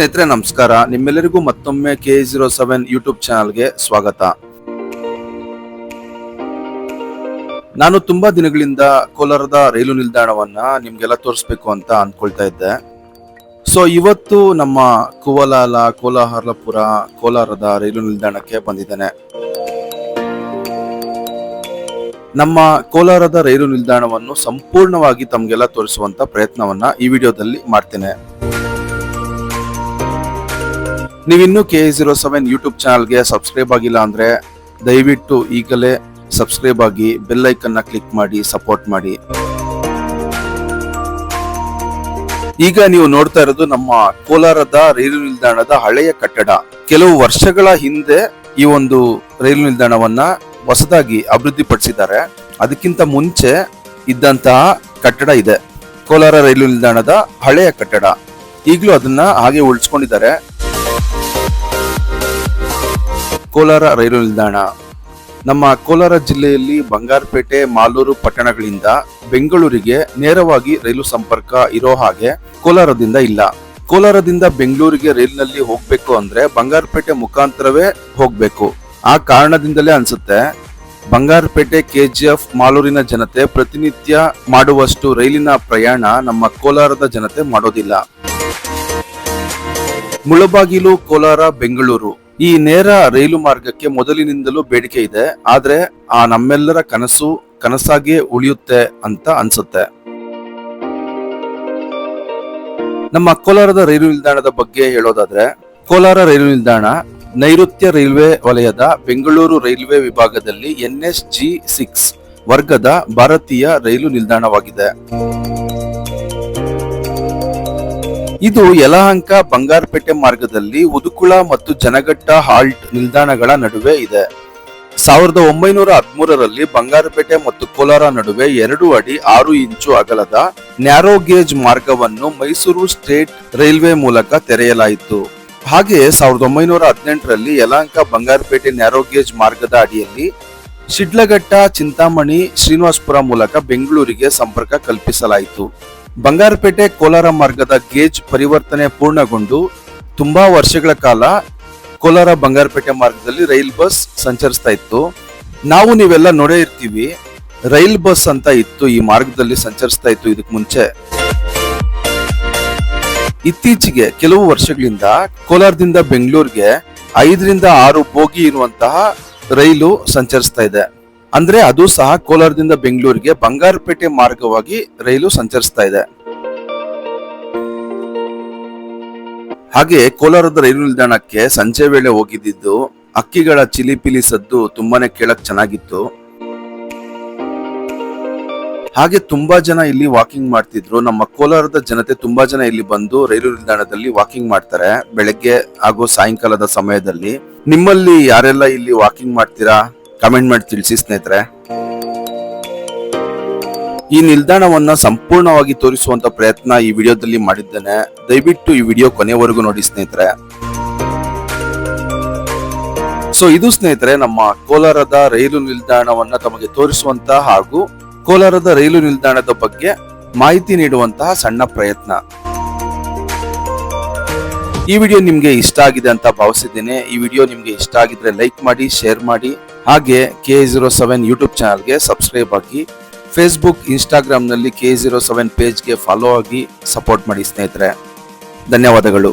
ಸ್ನೇಹಿತರೆ, ನಮಸ್ಕಾರ. ನಿಮ್ಮೆಲ್ಲರಿಗೂ ಮತ್ತೊಮ್ಮೆ ಕೆ ಜೀರೋ ಸೆವೆನ್ ಯೂಟ್ಯೂಬ್ ಚಾನಲ್ಗೆ ಸ್ವಾಗತ. ನಾನು ತುಂಬಾ ದಿನಗಳಿಂದ ಕೋಲಾರದ ರೈಲು ನಿಲ್ದಾಣವನ್ನ ನಿಮ್ಗೆಲ್ಲ ತೋರಿಸ್ಬೇಕು ಅಂತ ಅನ್ಕೊಳ್ತಾ ಇದ್ದೆ. ಸೊ ಇವತ್ತು ನಮ್ಮ ಕುವಲಾಲ, ಕೋಲಾಹಲಪುರ, ಕೋಲಾರದ ರೈಲು ನಿಲ್ದಾಣಕ್ಕೆ ಬಂದಿದ್ದೇನೆ. ನಮ್ಮ ಕೋಲಾರದ ರೈಲು ನಿಲ್ದಾಣವನ್ನು ಸಂಪೂರ್ಣವಾಗಿ ತಮ್ಗೆಲ್ಲ ತೋರಿಸುವಂತ ಪ್ರಯತ್ನವನ್ನ ಈ ವಿಡಿಯೋದಲ್ಲಿ ಮಾಡ್ತೇನೆ. ನೀವಿನ್ನೂ ಕೆ ಜೀರೋ ಸೆವೆನ್ ಯೂಟ್ಯೂಬ್ ಚಾನಲ್ಗೆ ಸಬ್ಸ್ಕ್ರೈಬ್ ಆಗಿಲ್ಲ ಅಂದರೆ ದಯವಿಟ್ಟು ಈಗಲೇ ಸಬ್ಸ್ಕ್ರೈಬ್ ಆಗಿ ಬೆಲ್ ಐಕನ್ನ ಕ್ಲಿಕ್ ಮಾಡಿ ಸಪೋರ್ಟ್ ಮಾಡಿ. ಈಗ ನೀವು ನೋಡ್ತಾ ಇರೋದು ನಮ್ಮ ಕೋಲಾರದ ರೈಲು ನಿಲ್ದಾಣದ ಹಳೆಯ ಕಟ್ಟಡ. ಕೆಲವು ವರ್ಷಗಳ ಹಿಂದೆ ಈ ಒಂದು ರೈಲು ನಿಲ್ದಾಣವನ್ನ ಹೊಸದಾಗಿ ಅಭಿವೃದ್ಧಿಪಡಿಸಿದ್ದಾರೆ ಅದಕ್ಕಿಂತ ಮುಂಚೆ ಇದ್ದಂತಹ ಕಟ್ಟಡ ಇದೆ. ಕೋಲಾರ ರೈಲು ನಿಲ್ದಾಣದ ಹಳೆಯ ಕಟ್ಟಡ. ಈಗಲೂ ಅದನ್ನ ಹಾಗೆ ಉಳಿಸ್ಕೊಂಡಿದ್ದಾರೆ. ಕೋಲಾರ ರೈಲು ನಿಲ್ದಾಣ. ನಮ್ಮ ಕೋಲಾರ ಜಿಲ್ಲೆಯಲ್ಲಿ ಬಂಗಾರಪೇಟೆ, ಮಾಲೂರು ಪಟ್ಟಣಗಳಿಂದ ಬೆಂಗಳೂರಿಗೆ ನೇರವಾಗಿ ರೈಲು ಸಂಪರ್ಕ ಇರೋ ಹಾಗೆ ಕೋಲಾರದಿಂದ ಇಲ್ಲ. ಕೋಲಾರದಿಂದ ಬೆಂಗಳೂರಿಗೆ ರೈಲಿನಲ್ಲಿ ಹೋಗ್ಬೇಕು ಅಂದ್ರೆ ಬಂಗಾರಪೇಟೆ ಮುಖಾಂತರವೇ ಹೋಗ್ಬೇಕು. ಆ ಕಾರಣದಿಂದಲೇ ಅನ್ಸುತ್ತೆ, ಬಂಗಾರಪೇಟೆ ಕೆಜಿಎಫ್ ಮಾಲೂರಿನ ಜನತೆ ಪ್ರತಿನಿತ್ಯ ಮಾಡುವಷ್ಟು ರೈಲಿನ ಪ್ರಯಾಣ ನಮ್ಮ ಕೋಲಾರದ ಜನತೆ ಮಾಡೋದಿಲ್ಲ. ಮುಳಬಾಗಿಲು, ಕೋಲಾರ, ಬೆಂಗಳೂರು. ಈ ನೇರ ರೈಲು ಮಾರ್ಗಕ್ಕೆ ಮೊದಲಿನಿಂದಲೂ ಬೇಡಿಕೆ ಇದೆ. ಆದ್ರೆ ಆ ನಮ್ಮೆಲ್ಲರ ಕನಸು ಕನಸಾಗಿಯೇ ಉಳಿಯುತ್ತೆ ಅಂತ ಅನ್ಸುತ್ತೆ. ನಮ್ಮ ಕೋಲಾರದ ರೈಲು ನಿಲ್ದಾಣದ ಬಗ್ಗೆ ಹೇಳೋದಾದ್ರೆ, ಕೋಲಾರ ರೈಲು ನಿಲ್ದಾಣ ನೈಋತ್ಯ ರೈಲ್ವೆ ವಲಯದ ಬೆಂಗಳೂರು ರೈಲ್ವೆ ವಿಭಾಗದಲ್ಲಿ ಎನ್ಎಸ್ ಜಿ ಸಿಕ್ಸ್ ವರ್ಗದ ಭಾರತೀಯ ರೈಲು ನಿಲ್ದಾಣವಾಗಿದೆ. ಇದು ಯಲಹಂಕ ಬಂಗಾರಪೇಟೆ ಮಾರ್ಗದಲ್ಲಿ ಉದುಕುಳ ಮತ್ತು ಜನಘಟ್ಟ ಹಾಲ್ಟ್ ನಿಲ್ದಾಣಗಳ ನಡುವೆ ಇದೆ. ಸಾವಿರದ ಒಂಬೈನೂರ ಹದಿಮೂರರಲ್ಲಿ ಬಂಗಾರಪೇಟೆ ಮತ್ತು ಕೋಲಾರ ನಡುವೆ ಎರಡು ಅಡಿ ಆರು ಇಂಚು ಅಗಲದ ನ್ಯಾರೋ ಗೇಜ್ ಮಾರ್ಗವನ್ನು ಮೈಸೂರು ಸ್ಟೇಟ್ ರೈಲ್ವೆ ಮೂಲಕ ತೆರೆಯಲಾಯಿತು. ಹಾಗೆಯೇ ಸಾವಿರದ ಒಂಬೈನೂರ ಹದಿನೆಂಟರಲ್ಲಿ ಯಲಹಂಕ ಬಂಗಾರಪೇಟೆ ನ್ಯಾರೋ ಗೇಜ್ ಮಾರ್ಗದ ಅಡಿಯಲ್ಲಿ ಶಿಡ್ಲಘಟ್ಟ ಚಿಂತಾಮಣಿ ಶ್ರೀನಿವಾಸಪುರ ಮೂಲಕ ಬೆಂಗಳೂರಿಗೆ ಸಂಪರ್ಕ ಕಲ್ಪಿಸಲಾಯಿತು. ಬಂಗಾರಪೇಟೆ ಕೋಲಾರ ಮಾರ್ಗದ ಗೇಜ್ ಪರಿವರ್ತನೆ ಪೂರ್ಣಗೊಂಡು ತುಂಬಾ ವರ್ಷಗಳ ಕಾಲ ಕೋಲಾರ ಬಂಗಾರಪೇಟೆ ಮಾರ್ಗದಲ್ಲಿ ರೈಲ್ ಬಸ್ ಸಂಚರಿಸ್ತಾ ಇತ್ತು. ನಾವು ನೀವೆಲ್ಲ ನೋಡೇ ಇರ್ತೀವಿ, ರೈಲ್ ಬಸ್ ಅಂತ ಇತ್ತು, ಈ ಮಾರ್ಗದಲ್ಲಿ ಸಂಚರಿಸ್ತಾ ಇತ್ತು ಇದಕ್ಕೆ ಮುಂಚೆ. ಇತ್ತೀಚೆಗೆ ಕೆಲವು ವರ್ಷಗಳಿಂದ ಕೋಲಾರದಿಂದ ಬೆಂಗಳೂರಿಗೆ ಐದರಿಂದ ಆರು ಬೋಗಿ ಇರುವಂತಹ ರೈಲು ಸಂಚರಿಸ್ತಾ ಇದೆ. ಅಂದ್ರೆ ಅದು ಸಹ ಕೋಲಾರದಿಂದ ಬೆಂಗಳೂರಿಗೆ ಬಂಗಾರಪೇಟೆ ಮಾರ್ಗವಾಗಿ ರೈಲು ಸಂಚರಿಸ್ತಾ ಇದೆ. ಹಾಗೆ ಕೋಲಾರದ ರೈಲು ನಿಲ್ದಾಣಕ್ಕೆ ಸಂಜೆ ವೇಳೆ ಹೋಗಿದ್ದಿದ್ದು ಅಕ್ಕಿಗಳ ಚಿಲಿಪಿಲಿ ಸದ್ದು ತುಂಬಾನೇ ಕೇಳಕ್ ಚೆನ್ನಾಗಿತ್ತು. ಹಾಗೆ ತುಂಬಾ ಜನ ಇಲ್ಲಿ ವಾಕಿಂಗ್ ಮಾಡ್ತಿದ್ರು. ನಮ್ಮ ಕೋಲಾರದ ಜನತೆ ತುಂಬಾ ಜನ ಇಲ್ಲಿ ಬಂದು ರೈಲು ನಿಲ್ದಾಣದಲ್ಲಿ ವಾಕಿಂಗ್ ಮಾಡ್ತಾರೆ. ಬೆಳಗ್ಗೆ ಹಾಗೂ ಸಾಯಂಕಾಲದ ಸಮಯದಲ್ಲಿ ನಿಮ್ಮಲ್ಲಿ ಯಾರೆಲ್ಲ ಇಲ್ಲಿ ವಾಕಿಂಗ್ ಮಾಡ್ತೀರಾ? ಕಮೆಂಟ್ ಮಾಡಿ ತಿಳಿಸಿ ಸ್ನೇಹಿತರೆ. ಈ ನಿಲ್ದಾಣವನ್ನ ಸಂಪೂರ್ಣವಾಗಿ ತೋರಿಸುವಂತ ಪ್ರಯತ್ನ ಈ ವಿಡಿಯೋದಲ್ಲಿ ಮಾಡಿದ್ದೇನೆ. ದಯವಿಟ್ಟು ಈ ವಿಡಿಯೋ ಕೊನೆವರೆಗೂ ನೋಡಿ ಸ್ನೇಹಿತರೆ. ಸೊ ಇದು ಸ್ನೇಹಿತರೆ ನಮ್ಮ ಕೋಲಾರದ ರೈಲು ನಿಲ್ದಾಣವನ್ನ ತಮಗೆ ತೋರಿಸುವಂತ ಹಾಗೂ ಕೋಲಾರದ ರೈಲು ನಿಲ್ದಾಣದ ಬಗ್ಗೆ ಮಾಹಿತಿ ನೀಡುವಂತಹ ಸಣ್ಣ ಪ್ರಯತ್ನ. ಈ ವಿಡಿಯೋ ನಿಮ್ಗೆ ಇಷ್ಟ ಆಗಿದೆ ಅಂತ ಭಾವಿಸಿದ್ದೇನೆ. ಈ ವಿಡಿಯೋ ನಿಮ್ಗೆ ಇಷ್ಟ ಆಗಿದ್ರೆ ಲೈಕ್ ಮಾಡಿ, ಶೇರ್ ಮಾಡಿ. ಹಾಗೆ ಕೆ ಜೀರೋ ಸೆವೆನ್ ಯೂಟ್ಯೂಬ್ ಚಾನಲ್ಗೆ ಸಬ್ಸ್ಕ್ರೈಬ್ ಆಗಿ ಫೇಸ್ಬುಕ್ ಇನ್ಸ್ಟಾಗ್ರಾಮ್ನಲ್ಲಿ ಕೆ ಜೀರೋ ಸೆವೆನ್ ಪೇಜ್ಗೆ ಫಾಲೋ ಆಗಿ ಸಪೋರ್ಟ್ ಮಾಡಿ ಸ್ನೇಹಿತರೆ. ಧನ್ಯವಾದಗಳು.